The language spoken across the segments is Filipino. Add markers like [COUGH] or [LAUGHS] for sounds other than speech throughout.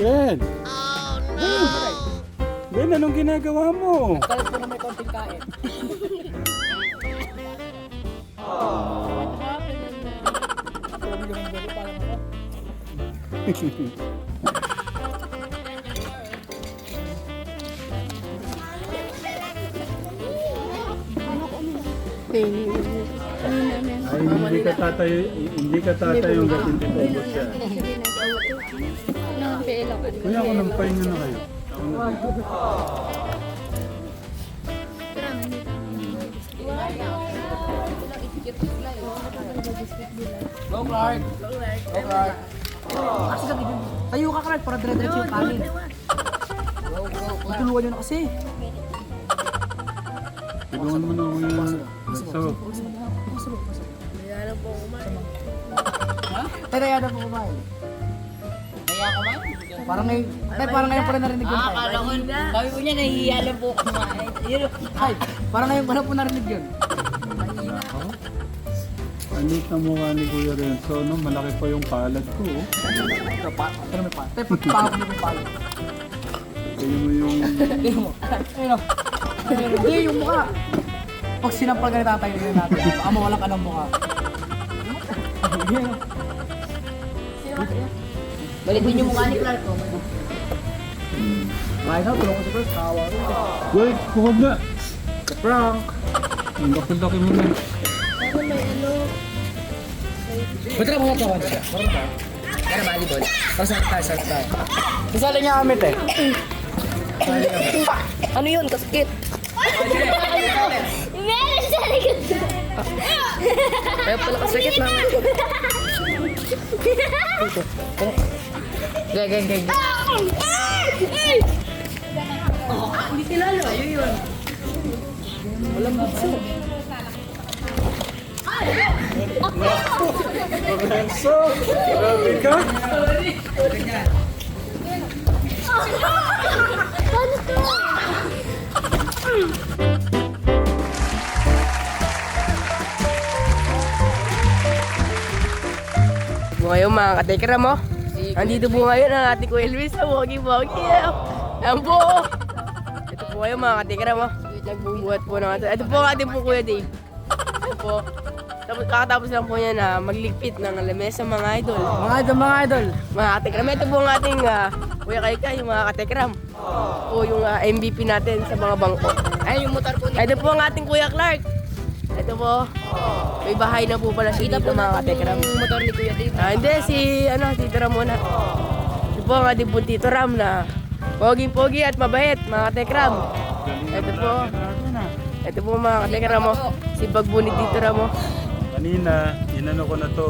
Glenn! Glenn! Glenn, anong ginagawa mo? Kalat po na may konting kain. Ay, hindi ka tatay, hindi ka tatay yung gating dito siya. Kuya, ako nang pahinga na kayo. Go, Clark! Go, Clark! Kasi sabi din, tayo ka, Clark, para dire-diretso yung kanin. Tulungan nyo na kasi. Tulungan mo na ako yung... So, Tay, kaya na po kumain. Kaya kumain? Parang ngayon, tay, parang ngayon pa rin narinig yun, Ah, tay. akala ko, sabi ko niya, nahihiya lang po ako kumain. [LAUGHS] Tay, parang ngayon pa lang po narinig yun. anit na mukha ni Kuya Renzo, no? Malaki pa yung palad ko. oh. Ito, pa, pero may pa. Tay, pagpapakap niyo yung palo. Tingnan mo yung... Tingnan mo. Ayun o. Hindi, yung mukha. Pag sinampal ka ni tatay, natin. Baka mawala ka ng mukha. Ayun o. balitin yung mukha ni Clark ko. Kahit na, tulong ko si Chris. Kawa rin. Wait, huwag na! Prank. Ang laki-laki mo na. Pwede ka mga kawan siya. Kaya volleyball. Para sa tayo, sa tayo. Sasali niya kami, te. Ano yun? Kaskit. Meron sa likod. Kaya pala kasakit na. Gaya, gaya, gaya. Hindi kilala. Ayun yun. Walang bukso. Renzo! Grabe ka! Paano to? Ngayon mga katekra mo. Andito po ngayon ang ating Kuya Luis sa Wogi Wogi. Ayan po. Ito po ngayon mga katekra mo. Nagbubuhat po ng ato. Ito po ang ating po Kuya Dave. Ito po. Tapos kakatapos lang po niya na magligpit ng lamesa mga idol. Mga idol, mga idol. Mga katekram. Ito po ang ating ah, Kuya Kaika, yung mga katekram. O yung ah, MVP natin sa mga bangko. Ay, yung motor ko Ito po ang ating Kuya Clark. Ito po. May bahay na po pala siya dito mga katekram. yung motor ni Kuya Dave. Ah, hindi, si, ano, Tito Ram muna. Ito po ang ating po Tito Ram na poging-pogi at mabait, mga katekram. Ito po. Ito po mga katekram mo. Si Bagbunit Tito Ram mo. Kanina, inano ko na to.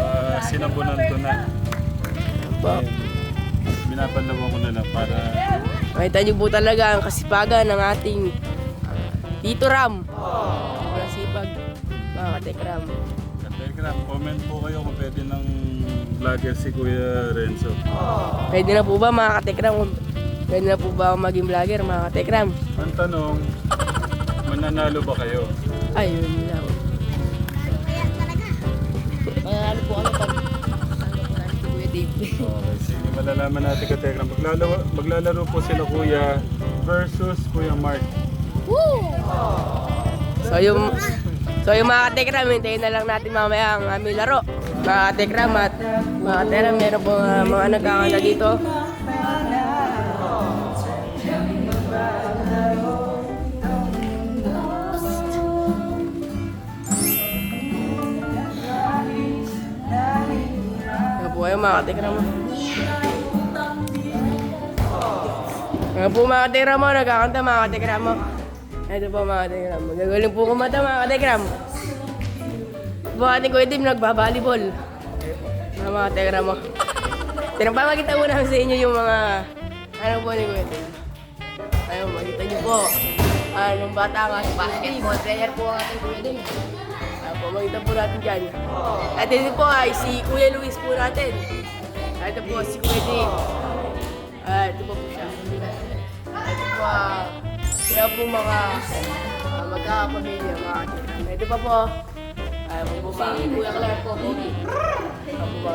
ah, sinabunan ko na. Po. Binabalawan ko na lang para... Makita niyo po talaga ang kasipagan ng ating Tito Ram. Katekram. Telegram, comment po kayo kung pwede ng vlogger si Kuya Renzo. Pwede na po ba mga katekram? Pwede na po ba maging vlogger mga katekram? Ang tanong, mananalo ba kayo? Ayun lang. Mananalo po kami pag. Okay, sige, malalaman natin ka Telegram. Maglalaro, maglalaro po sila Kuya versus Kuya Mark. So yung So yung mga katekram, hintayin na lang natin mamaya ang aming laro. Mga katekram at mga katekram, meron po uh, mga nagkakanta dito. Kayo mga katekram mo? Ano po mga katekram mo, nagkakanta mga katekram mo. Ito po mga katekram. Magagaling po kumata mga katekram. Po ating kuya Tim nagbabalibol. Mga mga katekram mo. Pinapakita mo namin sa inyo yung mga ano po ni kuya Tim. Ayun, makita niyo po. Ah, nung bata nga si Basketball player po ang ating Kuya Dave. Ayan po, makita po natin dyan. At ito po ay si Kuya Luis po natin. At ito po si Kuya Dave. Ah, ito po po siya. Ito po, ah, sila po mga uh, magkakapamilya, mga atin. Ito pa po, ay po po ba? Si Kuya Clark po? Ito po.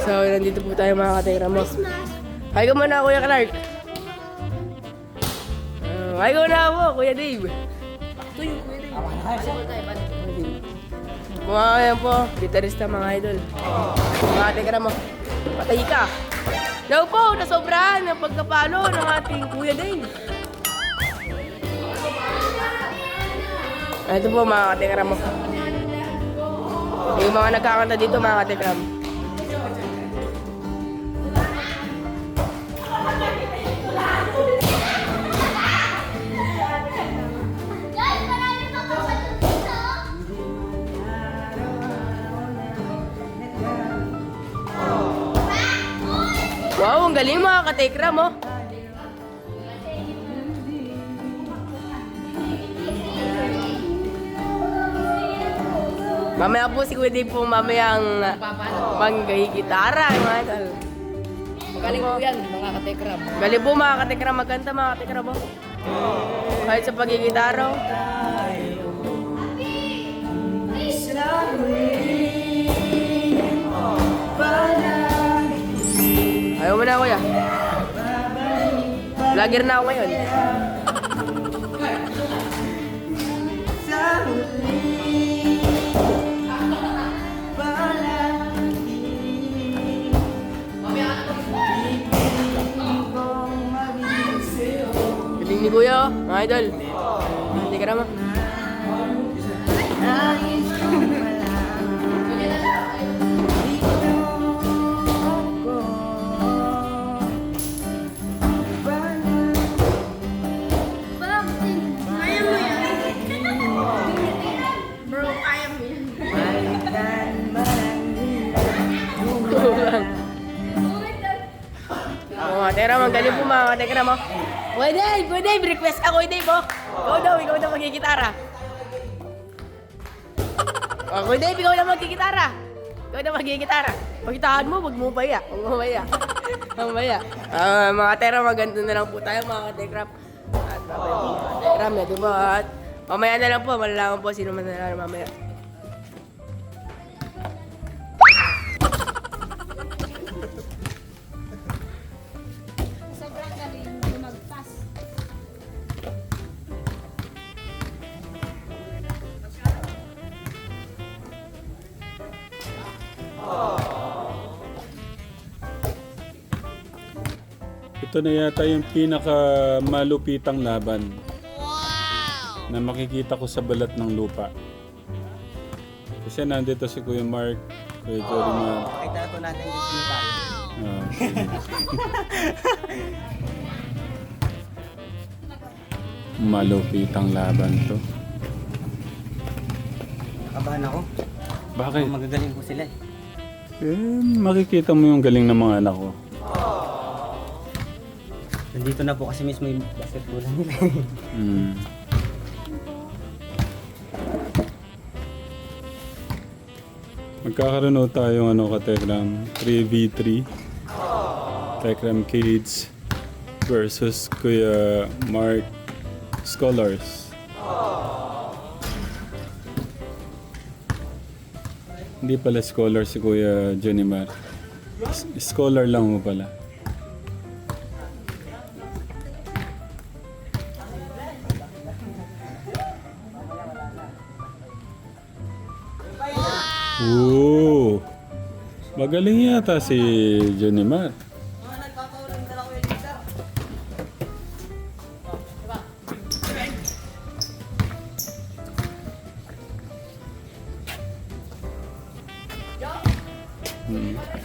So, nandito po tayo mga katekram mo. Hi ka muna, Kuya Clark. Uh, hi ka muna ako, Kuya Dave. Mga yan po, gitarista mga idol. Mga katekram mo. Patay ka. Daw po, nasobrahan ng pagkapalo ng ating Kuya Dave. Ito po mga katekram mo. Yung mga nagkakanta dito mga katekram. Wow, ang galing mga katekram oh. Mamaya po si Kuya Dave po mamaya ang manggahigitara, mga idol. Magaling po yan, mga katekram. Galing po mga katekram, magkanta mga katekram oh. Kahit sa pagigitara oh. Ayaw mo na kuya. Vlogger na ako ngayon. Galing ni kuya, oh, mga idol. Tera, magaling po mga katekram mo. Kuya Dave, Kuya Dave, request ako, Kuya Dave, oh. Ikaw daw, ikaw daw magkikitara. [LAUGHS] Oh, Kuya Dave, ikaw daw magkikitara. Ikaw daw magkikitara. Pagkitahan mo, wag mo baya. Wag mo baya. Wag mo baya. Ah, mga tera, maganda na lang po tayo, mga katekram. At mamaya po, mga katekram, na, di ba? At mamaya na lang po, malalaman po sino man na mamaya. Ito na yata yung pinaka malupitang laban. Na makikita ko sa balat ng lupa. Kasi nandito si Kuya Mark, Kuya Jorimar. Pakita po natin yung sintal. Ah, sige. Malupitang laban to. Kabahan ako. Bakit? Magagaling po sila eh. Eh, makikita mo yung galing ng mga anak ko. Nandito na po kasi mismo yung basketball nila. Mm. Magkakaroon ho tayong ano ka Tekram? 3v3 Tekram Kids versus Kuya Mark Scholars. Hindi pala scholar si Kuya Johnny Mar S- Scholar lang mo pala Magaling yata si Johnny Mar. Hmm.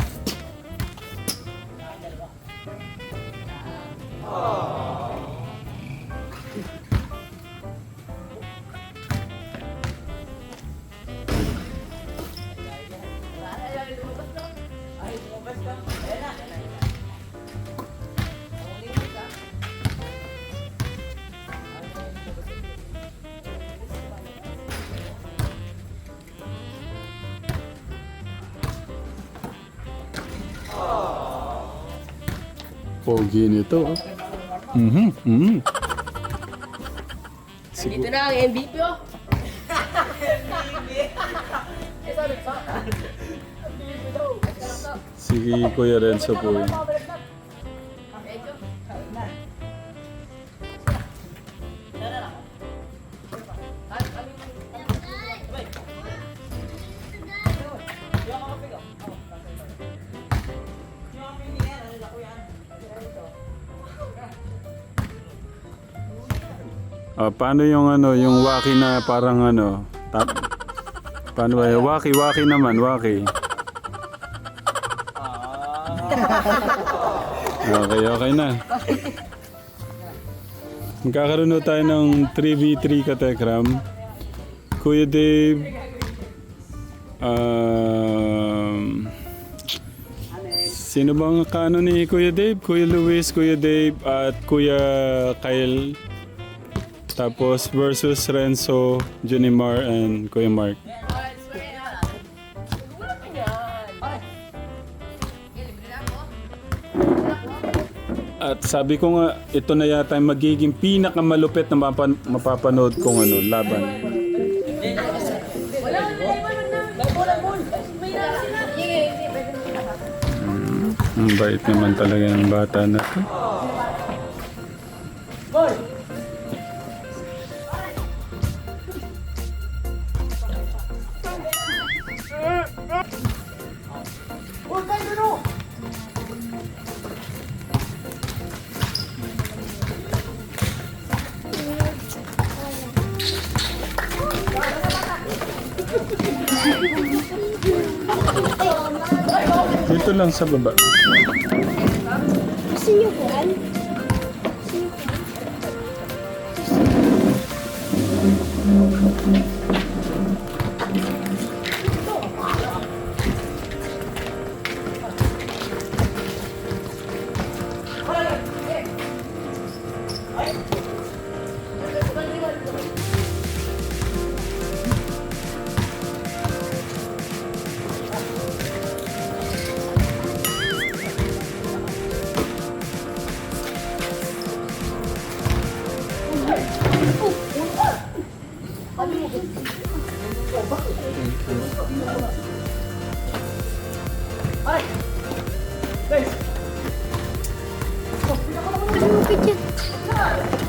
Pogi nito. oh. Mhm. Mhm. Dito na ang MVP oh. Si Kuya Renzo po yun. Ah, paano yung ano, yung waki na parang ano, tap, paano ba yun? Waki, waki naman, waki. [LAUGHS] Okay, okay na. Magkakaroon na tayo ng 3v3 katekram. Kuya Dave, um, sino bang kano ni Kuya Dave? Kuya Luis, Kuya Dave, at Kuya Kyle. Tapos versus Renzo, Junimar, and Kuya Mark. At sabi ko nga, ito na yata yung magiging pinakamalupit na mapa- mapapanood kong ano, laban. Mm, ang bait naman talaga ng bata na to. Lang sa baba. Gusto niyo po, Good.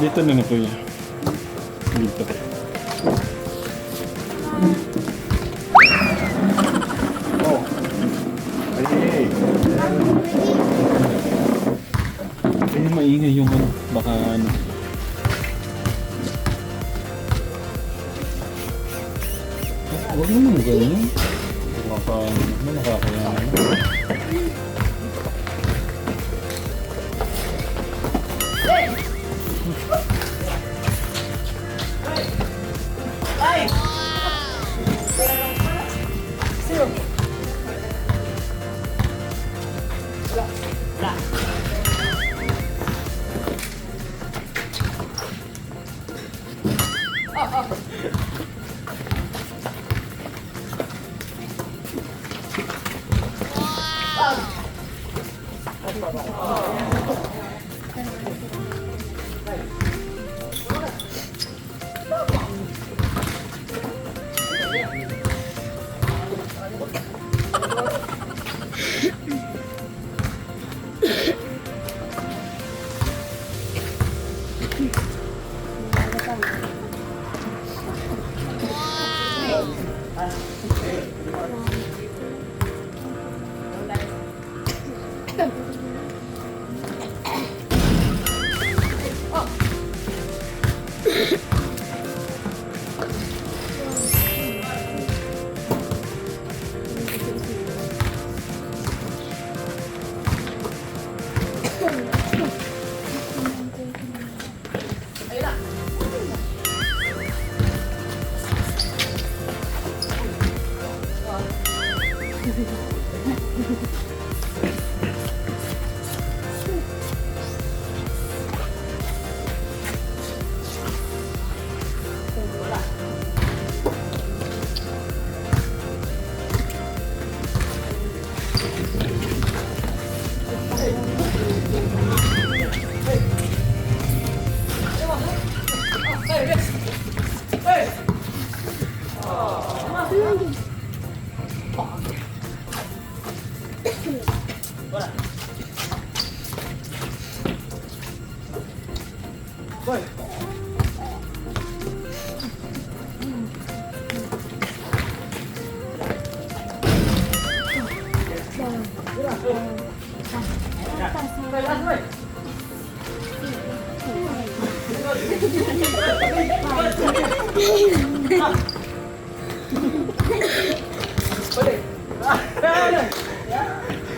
Dito na na kuya. Dito. Hey!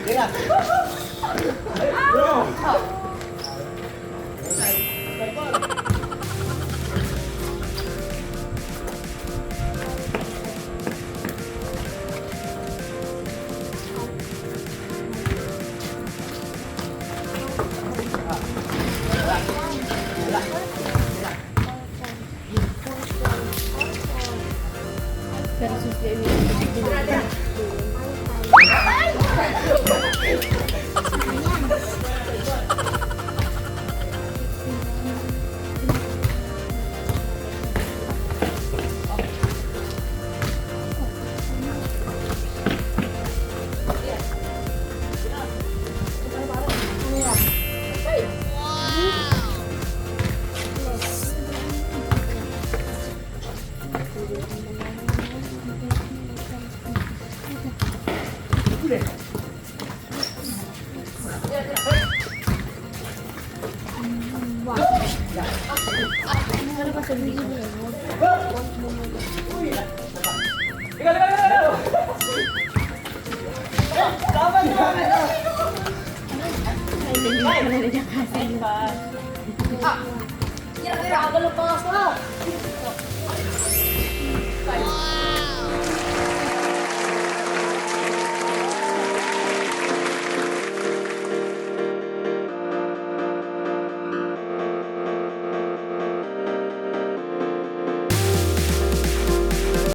Tira. Meron sa video niya. Ikaw, ikaw, ikaw! Tama na! Ay, hindi ka. Ah! Yan, tira! Ang galong pangas!